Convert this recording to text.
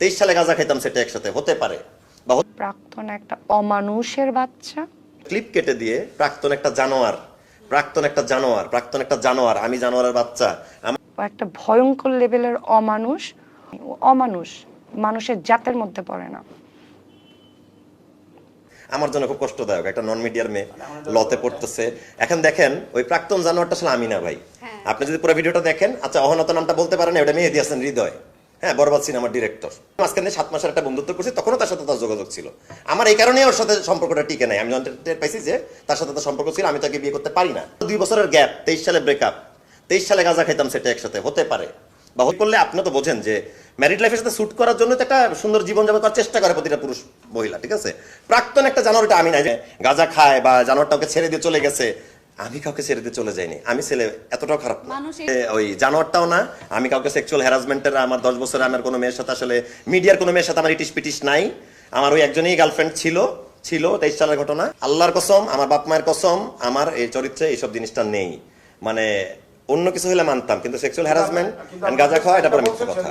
তেইশ সালে গাঁজা খাইতাম সেটা একসাথে হতে পারে। বা প্রাক্তন একটা অমানুষের বাচ্চা। ক্লিপ কেটে দিয়ে প্রাক্তন একটা জানোয়ার প্রাক্তন একটা জানোয়ার প্রাক্তন একটা জানোয়ার আমি জানোয়ারের বাচ্চা আমার একটা ভয়ঙ্কর লেভেলের অমানুষ। অমানুষ মানুষের জাতের মধ্যে পড়ে না। আমার জন্য খুব কষ্টদায়ক একটা নন মিডিয়ার মেয়ে লতে পড়তেছে। এখন দেখেন ওই প্রাক্তন জানোয়ারটা আসলে আমি না ভাই। আপনি যদি পুরো ভিডিওটা দেখেন আচ্ছা অহনত নামটা বলতে পারেন ওটা মেহেদি হাসান হৃদয়। হ্যাঁ বরবাদ সিনেমার ডিরেক্টর মাঝখানে সাত মাসের একটা বন্ধুত্ব করছি, তখনও তার সাথে তার যোগাযোগ ছিল। আমার এই কারণে ওর সাথে সম্পর্কটা টিকে নাই। আমি টের পাইছি যে তার সাথে তার সম্পর্ক ছিল, আমি তাকে বিয়ে করতে পারি না। দুই বছরের গ্যাপ, তেইশ সালে ব্রেকআপ তেইশ সালে গাঁজা খাইতাম সেটা একসাথে, হতে পারে। বা হতে করলে আপনি তো বোঝেন যে ম্যারিড লাইফের সাথে শুট করার জন্য তো একটা সুন্দর জীবন যাপন করার চেষ্টা করে প্রতিটা পুরুষ মহিলা, ঠিক আছে? প্রাক্তন একটা জানোয়ারটা আমি না যে গাঁজা খায় বা জানোয়ারটা ওকে ছেড়ে দিয়ে চলে গেছে। আমি কাউকে ছেড়ে দিয়ে চলে যাইনি। আমি ছেলে এতটাও খারাপ না। ওই জানোয়ারটাও না আমি কাউকে সেক্সুয়াল হ্যারাসমেন্টের আমার দশ বছরে আমার কোনো মেয়ের সাথে আসলে মিডিয়ার কোনো মেয়ের সাথে আমার ইটিস পিটিস নাই। আমার ওই একজনই গার্লফ্রেন্ড ছিল ছিল তেইশ সালের ঘটনা। আল্লাহর কসম আমার বাপ মায়ের কসম আমার এই চরিত্রে এইসব জিনিসটা নেই। মানে অন্য কিছু হলে মানতাম কিন্তু সেক্সুয়াল হ্যারাসমেন্ট গাঁজা খাওয়া এটা পরে মিথ্যে কথা।